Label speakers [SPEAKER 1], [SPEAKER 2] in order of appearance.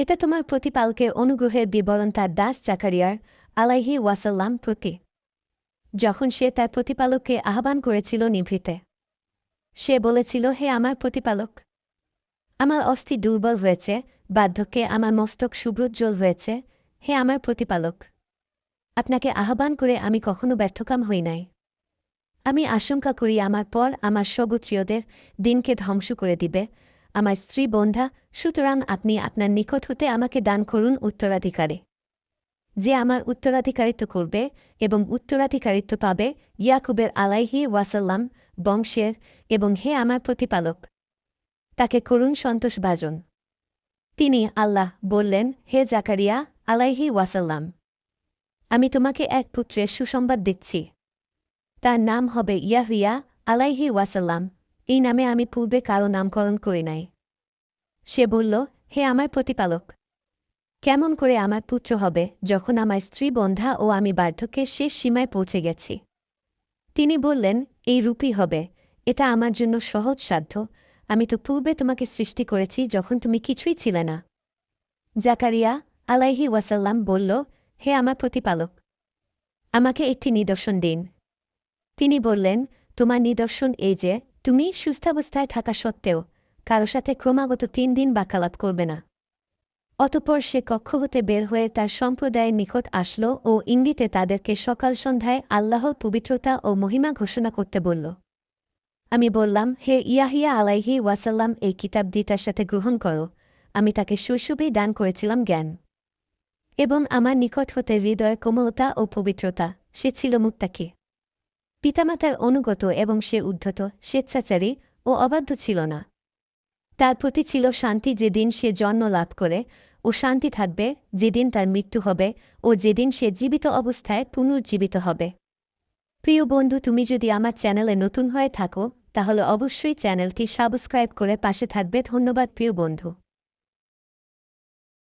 [SPEAKER 1] এটা তোমার প্রতিপালকে অনুগ্রহের বিবরণ তার দাস জাকারিয়ার আলাইহি ওয়াসাল্লাম প্রতি। যখন সে তার প্রতিপালককে আহ্বান করেছিল নিভৃতে, সে বলেছিল, হে আমার প্রতিপালক, আমার অস্থি দুর্বল হয়েছে, বার্ধক্যে আমার মস্তক শুভ্রোজ্জ্বল হয়েছে। হে আমার প্রতিপালক, আপনাকে আহ্বান করে আমি কখনো ব্যর্থকাম হই নাই। আমি আশঙ্কা করি আমার পর আমার সগুত্রীয়দের দিনকে ধ্বংস করে দিবে। আমার স্ত্রী বন্ধা, সুতরাং আপনি আপনার নিকট হতে আমাকে দান করুন উত্তরাধিকারে। যে আমার উত্তরাধিকারিত্ব করবে এবং উত্তরাধিকারিত্ব পাবে, ইয়াকুবের আলাইহি ওয়াসাল্লাম, বংশের, এবং হে আমার প্রতিপালক, তাকে করুন সন্তোষভাজন তিনি আল্লাহ বললেন, হে জাকারিয়া আলাইহি ওয়াসাল্লাম, আমি তোমাকে এক পুত্রের সুসংবাদ দিচ্ছি। তার নাম হবে ইয়াহিয়া আলাইহি ওয়াসাল্লাম। এই নামে আমি পূর্বে কারও নামকরণ করি নাই। সে বলল, হে আমার প্রতিপালক, কেমন করে আমার পুত্র হবে যখন আমার স্ত্রী বন্ধা ও আমি বার্ধক্যের শেষ সীমায় পৌঁছে গেছি? তিনি বললেন, এই রূপই হবে, এটা আমার জন্য সহজ সাধ্য, আমি তো পূর্বে তোমাকে সৃষ্টি করেছি যখন তুমি কিছুই ছিলে না। জাকারিয়া আলাইহি ওয়াসাল্লাম বলল, হে আমার প্রতিপালক, আমাকে একটি নিদর্শন দিন। তিনি বললেন, তোমার নিদর্শন এই যে তুমি সুস্থাবস্থায় থাকা সত্ত্বেও কারও সাথে ক্রমাগত তিন দিন বাকালাপ করবে না। অতপর সে কক্ষ হতে বের হয়ে তার সম্প্রদায়ের নিকট আসল ও ইঙ্গিতে তাদেরকে সকাল সন্ধ্যায় আল্লাহর পবিত্রতা ও মহিমা ঘোষণা করতে বলল, আমি বললাম, হে ইয়াহিয়া আলাইহি ওয়াসাল্লাম, এই কিতাব দিতার সাথে গ্রহণ করো। আমি তাকে শৈশবেই দান করেছিলাম জ্ঞান। এবং আমার নিকট হতে হৃদয় কোমলতা ও পবিত্রতা, সে ছিল মুত্তাকি। পিতামাতার অনুগত এবং সে উদ্ধত, স্বেচ্ছাচারী ও অবাধ্য ছিল না। তার প্রতি ছিল শান্তি যেদিন সে জন্ম লাভ করে ও শান্তি থাকবে যেদিন তার মৃত্যু হবে ও যেদিন সে জীবিত অবস্থায় পুনর্জীবিত হবে। প্রিয় বন্ধু, তুমি যদি আমার চ্যানেলে নতুন হয়ে থাকো, তাহলে অবশ্যই চ্যানেলটি সাবস্ক্রাইব করে পাশে থাকবে। ধন্যবাদ, প্রিয় বন্ধু।